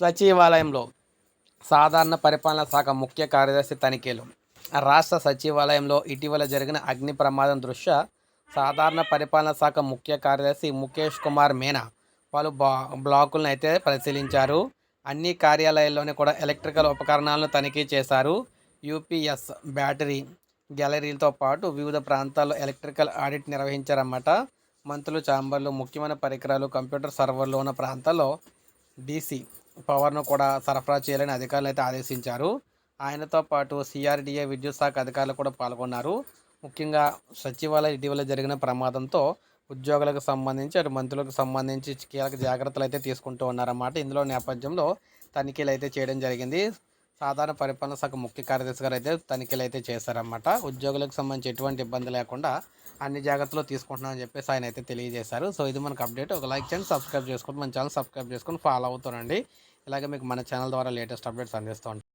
సచివాలయంలో సాధారణ పరిపాలన శాఖ ముఖ్య కార్యదర్శి తనిఖీలు. రాష్ట్ర సచివాలయంలో ఇటీవల జరిగిన అగ్ని ప్రమాదం దృష్ట్యా సాధారణ పరిపాలన శాఖ ముఖ్య కార్యదర్శి ముఖేష్ కుమార్ మీనా పలు బ్లా బ్లాకులను అయితే పరిశీలించారు. అన్ని కార్యాలయాల్లోనే కూడా ఎలక్ట్రికల్ ఉపకరణాలను తనిఖీ చేశారు. యూపీఎస్ బ్యాటరీ గ్యాలరీలతో పాటు వివిధ ప్రాంతాల్లో ఎలక్ట్రికల్ ఆడిట్ నిర్వహించారన్నమాట. మంత్రులు ఛాంబర్లు ముఖ్యమైన పరికరాలు కంప్యూటర్ సర్వర్లు ఉన్న ప్రాంతాల్లో డీసీ పవర్ను కూడా సరఫరా చేయాలని అధికారులు అయితే ఆదేశించారు. ఆయనతో పాటు సిఆర్డీఏ విద్యుత్ శాఖ అధికారులు కూడా పాల్గొన్నారు. ముఖ్యంగా సచివాలయ ఇటీవల జరిగిన ప్రమాదంతో ఉద్యోగులకు సంబంధించి అటు మంత్రులకు సంబంధించి కీలక జాగ్రత్తలు అయితే తీసుకుంటూ ఉన్నారన్నమాట. ఇందులో నేపథ్యంలో తనిఖీలు అయితే చేయడం జరిగింది. సాధారణ పరిపాలన శాఖ ముఖ్య కార్యదర్శి గారు అయితే తనిఖీలు అయితే చేశారన్నమాట. ఉద్యోగులకు సంబంధించి ఎటువంటి ఇబ్బంది లేకుండా అన్ని జాగ్రత్తలు తీసుకుంటున్నామని చెప్పేసి ఆయన అయితే తెలియజేశారు. సో ఇది మనకు అప్డేట్. ఒక లైక్ చేయండి సబ్స్క్రైబ్ చేసుకొని మన ఛానల్ సబ్స్క్రైబ్ చేసుకొని ఫాలో అవుతానండి ఇలాగే మీకు మన ఛానల్ ద్వారా లేటెస్ట్ అప్డేట్స్ అందిస్తూ ఉంటాం.